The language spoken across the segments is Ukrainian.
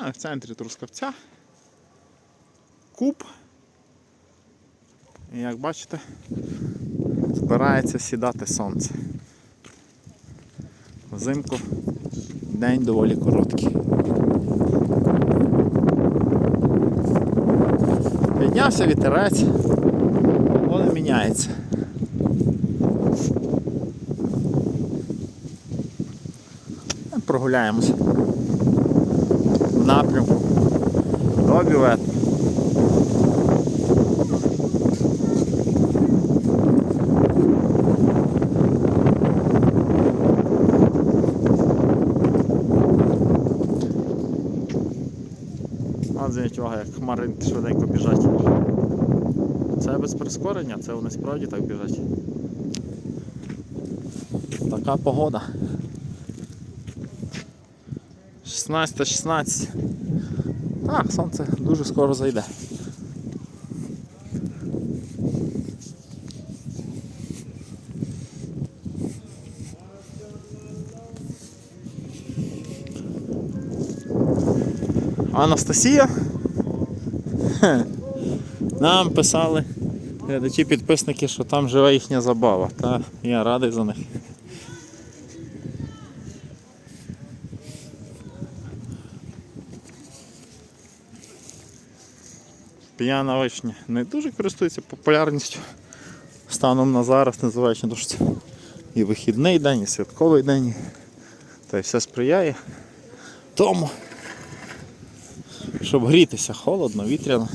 А, в центрі Трускавця. Куб. І як бачите, збирається сідати сонце. Взимку день доволі короткий. Піднявся вітерець, погода міняється. Прогуляємося напрямку до бювету. А з нічого, як хмаринки швиденько біжать. Це без прискорення, це вони справді так біжать. Така погода. 16-16. Так, сонце дуже скоро зайде. Анастасія. Нам писали глядачі підписники, що там живе їхня забава. Та я радий за них. П'яна вишня не дуже користується популярністю станом на зараз, незважаючи на те, що це і вихідний день, і святковий день, та й все сприяє тому, щоб грітися холодно, вітряно.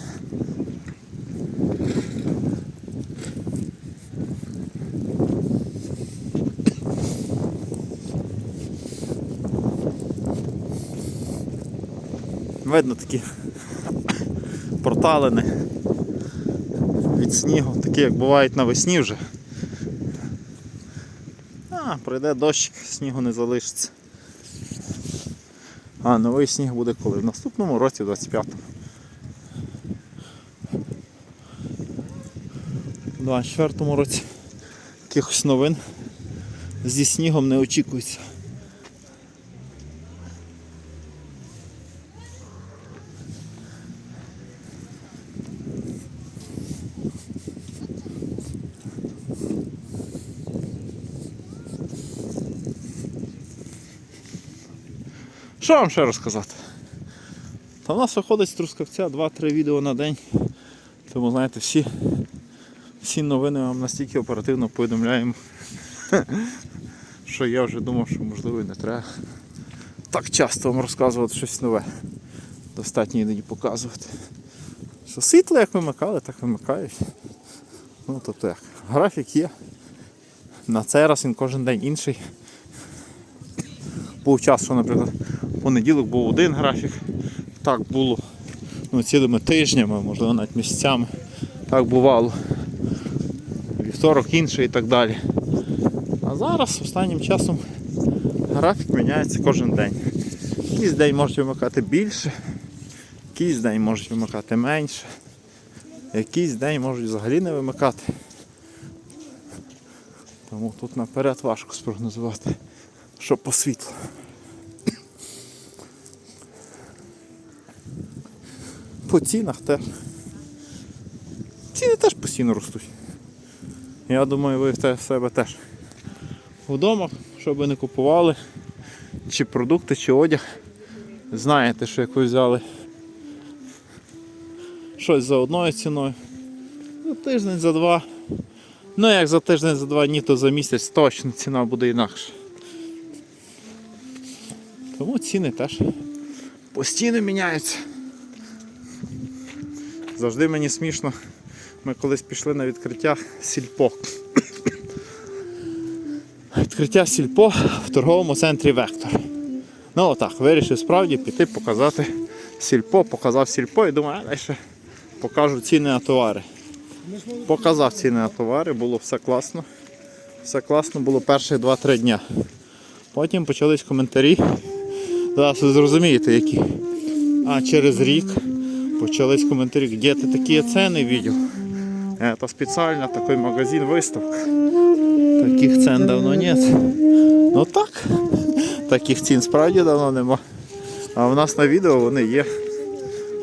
Видно такі проталини від снігу, такі як бувають навесні вже. А, пройде дощик, снігу не залишиться. А новий сніг буде коли? В наступному році, 25-му. У 24-му році якихось новин зі снігом не очікується. Що вам ще розказати? Та в нас виходить з Трускавця 2-3 відео на день. Тому знаєте, всі, всі новини вам настільки оперативно повідомляємо, що я вже думав, що можливо і не треба так часто вам розказувати щось нове. Достатньо іноді показувати. Що світло як вимикали, так вимикають. Ну тобто як, графік є. На цей раз він кожен день інший. Був час, що, наприклад, понеділок був один графік. Так було ну, цілими тижнями, можливо навіть місяцями. Так бувало. Вівторок інший і так далі. А зараз останнім часом графік міняється кожен день. Якийсь день можуть вимикати більше, якийсь день можуть вимикати менше, якийсь день можуть взагалі не вимикати. Тому тут наперед важко спрогнозувати, що по світлу. По цінах теж. Ціни теж постійно ростуть. Я думаю, ви в себе теж вдома, щоб ви не купували чи продукти, чи одяг. Знаєте, що як ви взяли щось за одною ціною, за тиждень, за два. Ну як за тиждень, за два дні, то за місяць точно ціна буде інакша. Тому ціни теж постійно міняються. Завжди мені смішно. Ми колись пішли на відкриття сільпо. Відкриття сільпо в торговому центрі Вектор. Ну отак, вирішив справді піти показати сільпо, показав сільпо і думаю, а далі покажу ціни на товари. Показав ціни на товари, було все класно. Все класно було перших 2-3 дня. Потім почались коментарі. Зараз ви зрозумієте, які. А через рік почались коментарі, де ти такі ціни видел? Это специально такой магазин выставка. Таких цен давно нет. Ну так. Таких цін справді давно нема. А в нас на відео вони є.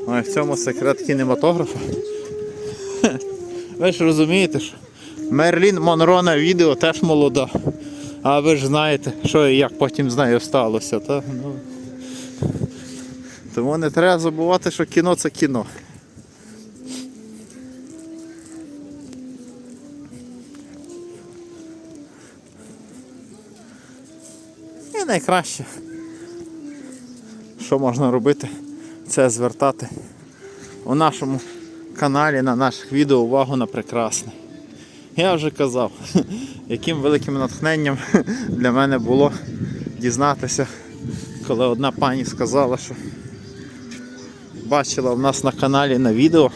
Ой, в цьому секрет кінематографа. Ви ж розумієте, що Мерлін Монро на відео теж молода. А ви ж знаєте, що і як потім з нею сталося. Та? Ну. Тому не треба забувати, що кіно це кіно. І найкраще, що можна робити, це звертати у нашому каналі на наших відео увагу на прекрасне. Я вже казав, яким великим натхненням для мене було дізнатися, коли одна пані сказала, що бачила в нас на каналі на відео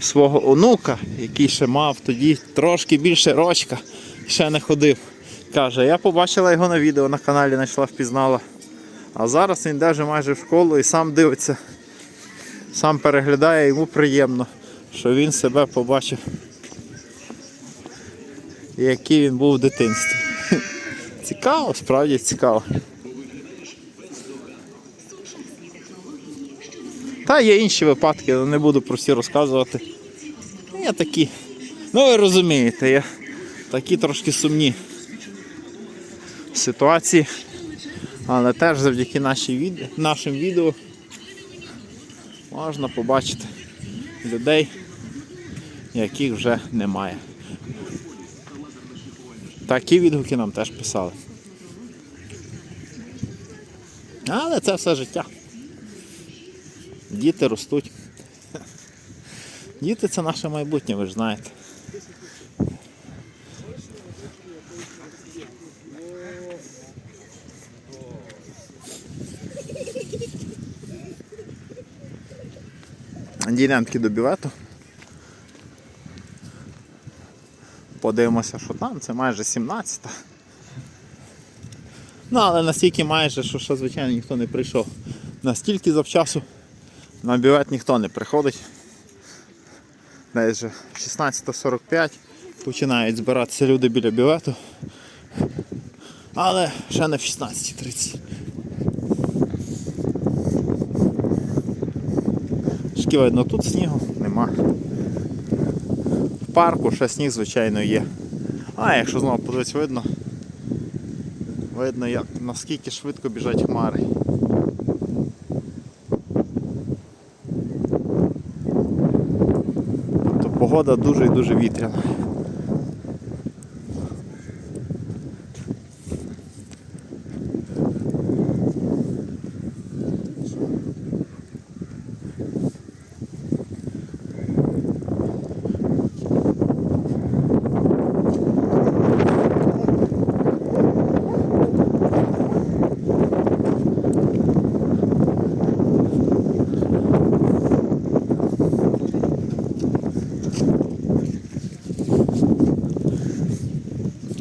свого онука, який ще мав тоді трошки більше рочка, ще не ходив. Каже, я побачила його на відео на каналі, знайшла, впізнала. А зараз він вже майже в школу і сам дивиться, сам переглядає, йому приємно, що він себе побачив, який він був в дитинстві. Цікаво, справді цікаво. Та є інші випадки, не буду про всі розказувати. Є такі. Ну ви розумієте, є такі трошки сумні ситуації. Але теж завдяки нашій нашим відео можна побачити людей, яких вже немає. Такі відгуки нам теж писали. Але це все життя. Діти ростуть. Діти це наше майбутнє, ви ж знаєте. Таки до бювету. Подивимося, що там, це майже 17. Ну, але настільки майже, що ще, звичайно, ніхто не прийшов. Настільки завчасу на бювет ніхто не приходить. Десь вже 16.45 починають збиратися люди біля бювету. Але ще не в 16.30. Шки видно, тут снігу нема. В парку ще сніг, звичайно, є. А якщо знову подивитися, видно, видно, як, наскільки швидко біжать хмари. Тобто погода дуже і дуже вітряна.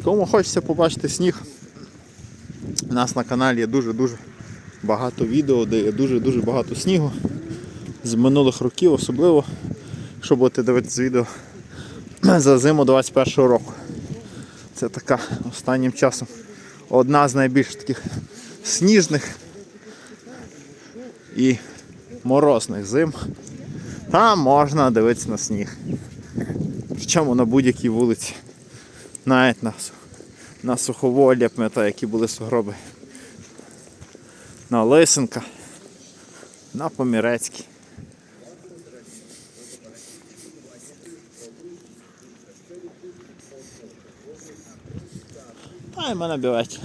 Кому хочеться побачити сніг, у нас на каналі є дуже-дуже багато відео, де є дуже-дуже багато снігу з минулих років, особливо, якщо будете дивитися відео за зиму 21-го року. Це така останнім часом одна з найбільш таких сніжних і морозних зим. Там можна дивитися на сніг. Причому на будь-якій вулиці. Навіть на, на суховолі, я пам'ятаю, які були сугроби. На Лисенка, на Помірецькій. Та й мене бівать.